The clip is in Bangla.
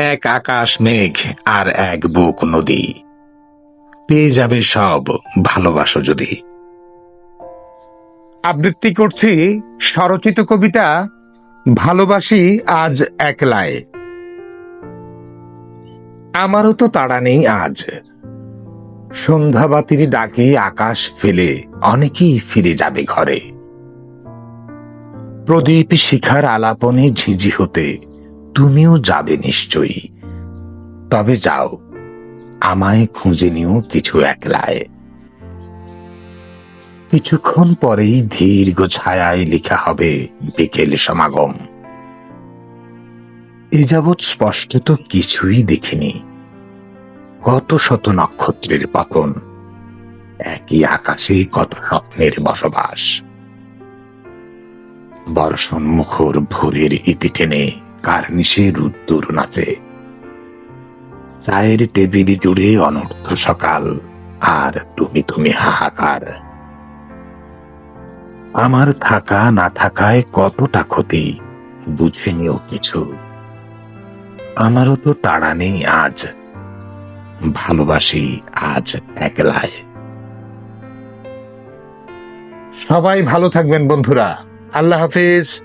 এক আকাশ মেঘ আর এক বুক নদী। পেয়ে যাবে সব, ভালোবাসো যদি। আবৃত্তি করছি স্বরচিত কবিতা, ভালোবাসি আজ একলায় আমারও তো তাড়া নেই আজ। সন্ধ্যাবাতির ডাকে আকাশ ফেলে, অনেকেই ফিরে যাবে ঘরে। প্রদীপ শিখার আলাপনে ঝিঝি হতে তুমিও যাবে নিশ্চয়ই। তবে যাও, আমায় খুঁজে নিও কিছু একলায়। কিছুক্ষণ পরেই দীর্ঘ ছায়ায় লেখা হবে বিকেল সমাগম। এ যাবৎ স্পষ্ট তো কিছুই দেখিনি। কত শত নক্ষত্রের পতন, একই আকাশে কত স্বপ্নের বসবাস। বর্ষণ মুখর ভোরের ইতি টেনে কার্নিশে রুদ্দুর নাচে। চায়ের টেবিল জুড়ে অনর্থ সকাল, আর তুমি তুমি হাহাকার। আমার থাকা না থাকায় কতটা ক্ষতি, বুঝে নিও কিছু। আমারও তো তাড়া নেই আজ। ভালোবাসি আজ একলায় সবাই ভালো থাকবেন বন্ধুরা। আল্লাহ হাফিজ।